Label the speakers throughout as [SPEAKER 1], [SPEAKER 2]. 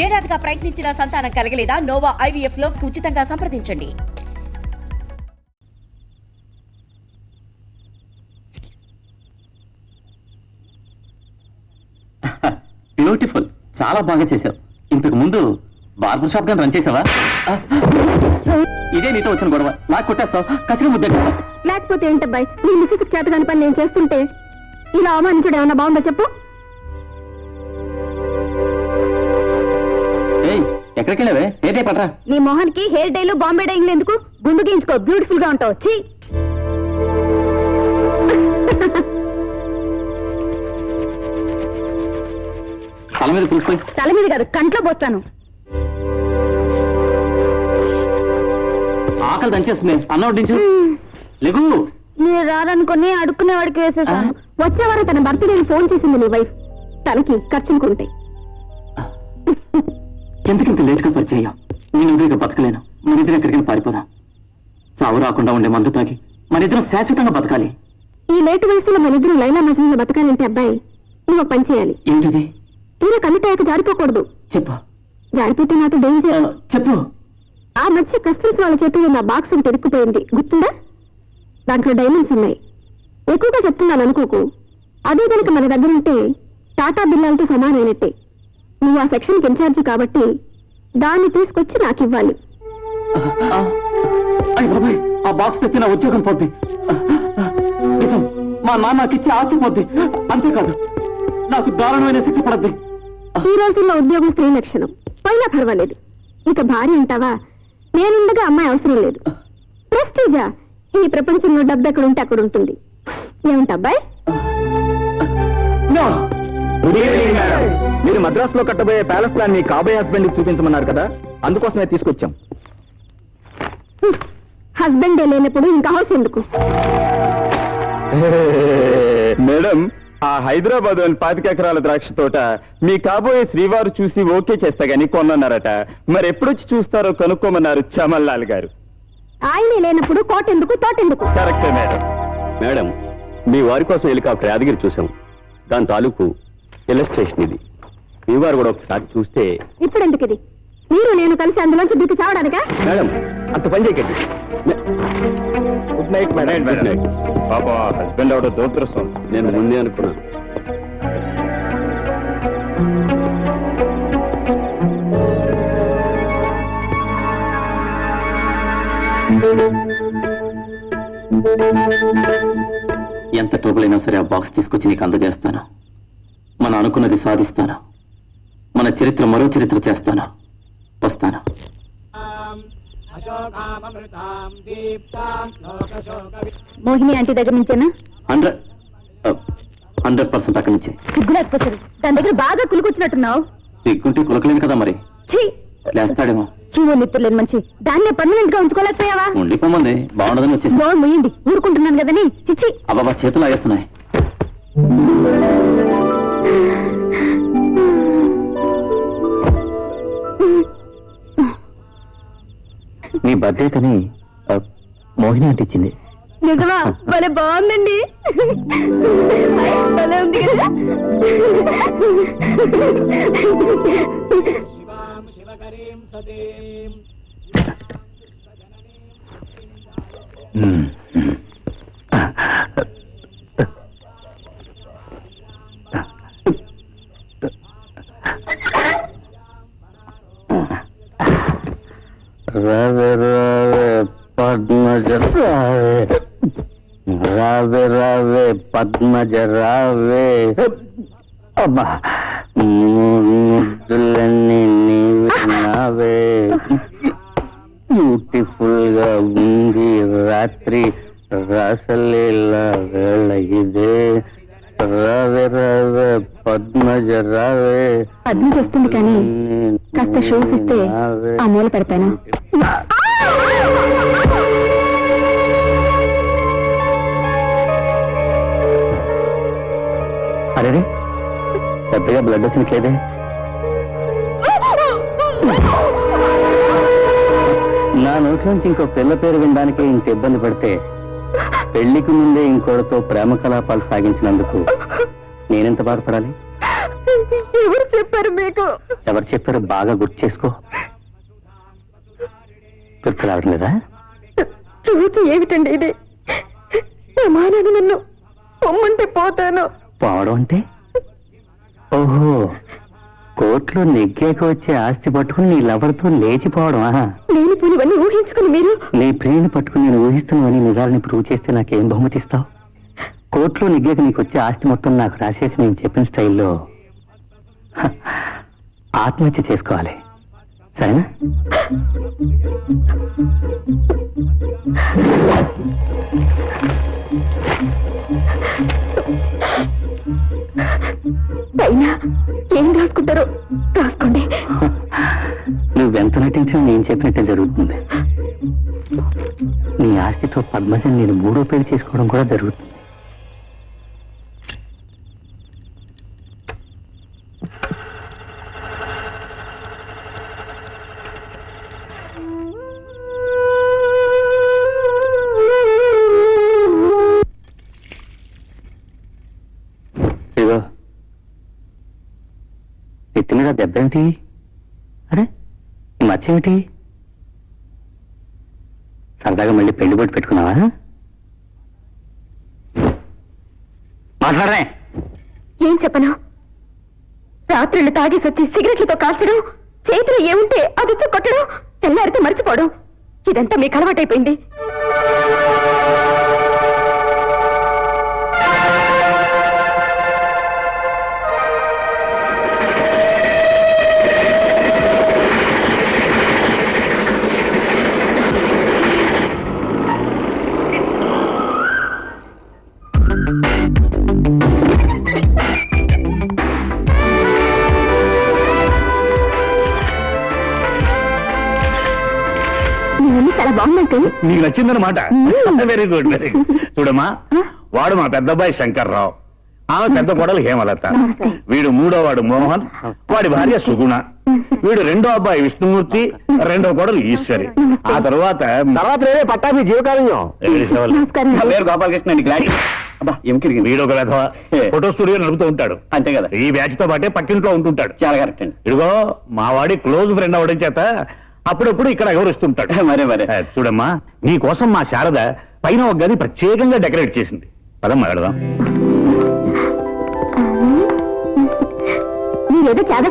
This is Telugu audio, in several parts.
[SPEAKER 1] ఏడాదిగా ప్రయత్నించిన సంతానం కలగలేదా? నోవా ఐవీఎఫ్లో ఉచితంగా సంప్రదించండి.
[SPEAKER 2] బ్యూటిఫుల్ చాలా బాగా చేశావు. ఇంతకు ముందు బార్బర్ షాప్ కానీ రన్ చేసావా ఇదే నీతో వచ్చిన గొడవ. నాకు కొట్టేస్తావు. కసిగా ముద్ద
[SPEAKER 3] లేకపోతే ఏంటబ్బాయి? నీ మిస్సెస్ చేతగాని పని నేను చేస్తుంటే ఇలా అవమానించడం ఏమన్నా బాగుందో చెప్పు?
[SPEAKER 2] ఎక్కడికి వెళ్ళావే పట్రా?
[SPEAKER 3] నీ మొహానికి హెయిర్ డైలు బాంబే డైయింగ్ ఎందుకు? గుండు గీయించుకో బ్యూటిఫుల్గా ఉంటావు. ఛీ!
[SPEAKER 2] తల మీద పులిసిపోయి
[SPEAKER 3] తల మీద కాదు కంట్లో పోస్తాను.
[SPEAKER 2] ఆకలి దంచేస్తుంది. అన్న వడ్డించు. లెగు
[SPEAKER 3] మీరు రారనుకుని అడుక్కునే వాడికి వేసేసాను. వచ్చేవారు తన బర్త్డేకి ఫోన్ చేసింది నీ వైఫ్. తనకి ఖర్చుకుంటాయి
[SPEAKER 2] ఎందుకింత లేటుగా పరిచయం నేను ఇక బతకలేను. మన ఇద్దరు ఎక్కడికైనా పారిపోదాం. చావు రాకుండా ఉండే మందు తాగి మన ఇద్దరం శాశ్వతంగా బతకాలి.
[SPEAKER 3] ఈ లేటు వయసులో మన ఇద్దరు లైలా మజును బతకాలంటే అబ్బాయి నువ్వు పని చేయాలి.
[SPEAKER 2] ఏంటిది?
[SPEAKER 3] తీరా కమిటాయక జారిపోకూడదు.
[SPEAKER 2] చెప్పు.
[SPEAKER 3] జారిపోతే నాతో డేంజర్
[SPEAKER 2] చెప్పు.
[SPEAKER 3] ఆ మధ్య కస్టమ్స్ వాళ్ళ చేతిలో నా బాక్స్ ఒకటి గుర్తుందా? దాంట్లో డైమండ్స్ ఉన్నాయి. ఎక్కువగా చెప్తున్నాను అనుకోకు. అదే కనుక మన దగ్గర ఉంటే టాటా బిల్లాలతో సమానమైనట్టే. నువ్వు ఆ సెక్షన్కి ఇన్ఛార్జ్ కాబట్టి దాన్ని తీసుకొచ్చి నాకు ఇవ్వాలి
[SPEAKER 2] ఆ, అయ్ బాబాయ్ ఆ బాక్స్ తెచ్చి నా ఉద్యోగం పోద్ది. నిజం మా నాన్నకి ఇచ్చి ఆస్తిపోద్ది అంతేకాదు నాకు దారుణమైన శిక్ష పడద్ది.
[SPEAKER 3] ఈ రోజుల్లో ఉద్యోగం స్త్రీ లక్షణం. పోయినా పర్వాలేదు. ఇక భార్య అంటావా? నేనుండగా అమ్మాయి అవసరం లేదు. ప్రెస్టీజా ఈ ప్రపంచంలో డబ్బు ఎక్కడ ఉంటే అక్కడ ఉంటుంది ఏమంటా అబ్బాయి
[SPEAKER 4] గుడ్ ఈవినింగ్ మేడం మీరు మద్రాసులో కట్టబోయే ప్యాలెస్ ప్లాన్ మీ కాబోయే హస్బెండ్ చూపించమన్నారు కదా? అందుకోసమే తీసుకొచ్చాం.
[SPEAKER 3] హస్బెండే లేనప్పుడు ఇంకా హౌస్ ఎందుకు?
[SPEAKER 4] మేడం ఆ హైదరాబాద్ పాతిక ఎకరాల ద్రాక్ష తోట మీ కాబోయే శ్రీవారు చూసి ఓకే చేస్తా గానీ కొనన్నారట మరి ఎప్పుడొచ్చి చూస్తారో కనుక్కోమన్నారు చమల్లాల్ గారు.
[SPEAKER 3] ఆయనే లేనప్పుడు కోట ఎందుకు తోట ఎందుకు?
[SPEAKER 4] కరెక్టే మేడం.
[SPEAKER 5] మేడం మీ వారి కోసం హెలికాప్టర్ యాదగిరి చూసాం దాని తాలూకు ఇలస్ట్రేషన్ ఇది. మీ వారు కూడా ఒకసారి చూస్తే
[SPEAKER 3] ఇప్పుడు ఎందుకు ఇది మీరు నేను కలిసి అందులోంచి దిక్కు చావడానికా?
[SPEAKER 5] మేడం అంత పని చేయకండి.
[SPEAKER 4] Good night madam
[SPEAKER 5] Good night.
[SPEAKER 4] పాపా హస్బెండ్ అవడం దురదృష్టం
[SPEAKER 5] నేను ముందే అనుకున్నాను.
[SPEAKER 2] ఎంత ట్రబుల్ అయినా సరే ఆ బాక్స్ తీసుకొచ్చి నీకు అందజేస్తాను. మనం అనుకున్నది సాధిస్తాను. మన చరిత్ర మరో చరిత్ర చేస్తాను. వస్తాను.
[SPEAKER 3] మోహిని ఆంటీ దగ్గర నుంచేనా?
[SPEAKER 2] హండ్రెడ్ హండ్రెడ్ పర్సెంట్ అక్కడి నుంచి.
[SPEAKER 3] సిగ్గు లేకపోతుంది. దాని దగ్గర బాగా కులుకొచ్చినట్టున్నావు.
[SPEAKER 2] సిగ్గుంటే కులకలేదు కదా మరి.
[SPEAKER 3] ఛీ!
[SPEAKER 2] లేస్తాడేమో.
[SPEAKER 3] చీమో నిత్తులేని మంచి దాన్నే పర్మనెంట్గా ఉంచుకోలేకపోయావా
[SPEAKER 2] ఉండిపోమంది బాగుండదని వచ్చేసి.
[SPEAKER 3] ముయ్యండి ఊరుకుంటున్నాను కదని. చిచ్చి
[SPEAKER 2] అబ్బాబా చేతులు ఆగేస్తున్నాయి. నీ బర్త్డే కని ఆ, మోహిని అంటే ఇచ్చింది.
[SPEAKER 3] నిజమా? భలే బాగుందండి. భలే ఉంది కదా?
[SPEAKER 2] రావే రావే పద్మజ రావే అబ్బా ముద్దులన్నీ నీవే నావే బ్యూటిఫుల్గా ఉంది రాత్రి రాసలీల వేళ ఇదే. రావే రావే పద్మజ రావే
[SPEAKER 3] అర్థం చేస్తుంది కానీ కాస్త షూస్ ఇస్తే ఆ మూల పెడతాను
[SPEAKER 2] అరే పెద్దగా బ్లడ్ వచ్చినట్లేదే నా నోట్లోంచి ఇంకో పిల్ల పేరు వినడానికి ఇంత ఇబ్బంది పడితే పెళ్ళికి ముందే ఇంకోటితో ప్రేమ కలాపాలు సాగించినందుకు నేనెంత బాధపడాలి?
[SPEAKER 3] ఎవరు చెప్పారు మీకు?
[SPEAKER 6] ఎవరు చెప్పారో బాగా గుర్తు చేసుకో. గుర్తు రావడం లేదా?
[SPEAKER 3] రోజు ఏమిటండి ఇది? నన్ను పొమ్మంటే పోతాను.
[SPEAKER 6] పోవడం అంటే? ఓహో కోర్టులో నెగ్గాక వచ్చే ఆస్తి పట్టుకుని నీ లవర్తో లేచిపోవడం
[SPEAKER 3] పూనివన్నీ ఊహించుకుని మీరు?
[SPEAKER 6] నీ ప్రియుని పట్టుకుని నేను ఊహిస్తున్నావని నిజాలని ప్రూవ్ చేస్తే నాకేం బహుమతి ఇస్తావు? కోర్టులో నెగ్గాక నీకు వచ్చే ఆస్తి మొత్తం నాకు రాసేసి నేను చెప్పిన స్టైల్లో ఆత్మహత్య చేసుకోవాలి. సరేనా? నేను చెప్పినట్టే జరుగుతుంది. నీ ఆస్తితో పద్మజని నేను మూడో పెళ్ళి చేసుకోవడం కూడా జరుగుతుంది. ఇదిగో. ఎత్తి మీద దెబ్బ ఏమిటి అరే ఈ మచ్చ ఏమిటి సరదాగా మళ్ళీ పెళ్ళి బొట్టు పెట్టుకున్నావా? మాట్లాడరే.
[SPEAKER 3] ఏం చెప్పను? రాత్రులు తాగేసి వచ్చి సిగరెట్లతో కాల్చడం చేతిలో ఏముంటే అది ఇచ్చి కొట్టడం తెల్లారితే మర్చిపోవడం ఇదంతా మీకు అలవాటైపోయింది. చాలా బాగుందంటే
[SPEAKER 7] నీకు నచ్చిందనమాట వెరీ గుడ్ వెరీ గుడ్ చూడమ్మా వాడు మా పెద్దబ్బాయి శంకర్రావు ఆమె పెద్ద కొడలు హేమలత. వీడు మూడో వాడు మోహన్ వాడి భార్య సుగుణ వీడు రెండో అబ్బాయి విష్ణుమూర్తి రెండో కొడలు ఈశ్వరి ఆ తర్వాత తర్వాత పట్టాభి జీవకారుణ్యం
[SPEAKER 6] పేరు గోపాలకృష్ణ అబ్బా ఏం కిరిగింది
[SPEAKER 7] వీడు ఒక విధవ ఫోటో స్టూడియో నడుపుతూ ఉంటాడు.
[SPEAKER 6] అంతే కదా.
[SPEAKER 7] ఈ బ్యాచ్తో పాటే పక్కింట్లో ఉంటుంటాడు.
[SPEAKER 6] చాలా కరెక్ట్ అండి.
[SPEAKER 7] ఇదిగో మా వాడి క్లోజ్ ఫ్రెండ్ అవడం చేత అప్పుడప్పుడు ఇక్కడ ఎవరిస్తుంటాడు.
[SPEAKER 6] మరే, మరే.
[SPEAKER 7] చూడమ్మా నీ కోసం మా శారద పైన ఒక గది ప్రత్యేకంగా డెకరేట్ చేసింది. పదమ్మా వెళదాం.
[SPEAKER 3] మీరేదో చాలా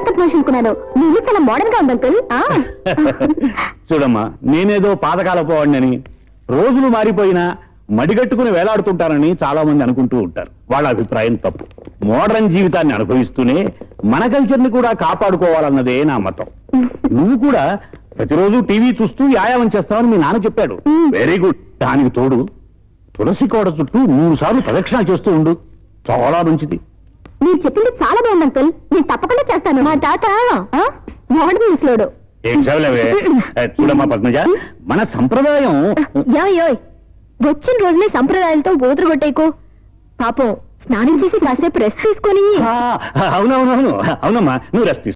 [SPEAKER 3] మోడర్న్గా.
[SPEAKER 7] చూడమ్మా నేనేదో పాతకాలపు వాడినని. రోజులు మారిపోయినా మడిగట్టుకుని వేలాడుతుంటానని చాలా మంది అనుకుంటూ ఉంటారు. వాళ్ళ అభిప్రాయం తప్పు. మోడర్న్ జీవితాన్ని అనుభవిస్తూనే మన కల్చర్ని కూడా కాపాడుకోవాలన్నదే నా మతం. నువ్వు కూడా ప్రతిరోజు టీవీ చూస్తూ వ్యాయామం చేస్తావని మీ నాన్న చెప్పాడు. వెరీ గుడ్ దానికి తోడు తులసి కోడ చుట్టూ మూడు సార్లు ప్రదక్షిణ చేస్తూ ఉండు. చాలా మంచిది.
[SPEAKER 3] మీరు చెప్పింది చాలా బాగుంది అంకుల్. నేను తప్పకుండా చేస్తాను. మా తాత ఆ, మోడర్న్ ముసలోడు
[SPEAKER 7] ఏం చదవలేవే చూడమ్మా పద్మజ. మన సంప్రదాయం
[SPEAKER 3] యాయ్ యాయ్ వచ్చిన రోజునే సంప్రదాయాలతో బోతులు కొట్టేకు. పాపం స్నానం చేసి కాసేపు రెస్ట్ తీసుకొని.
[SPEAKER 7] అవునవునవును. అవునమ్మా నువ్వు రెస్ట్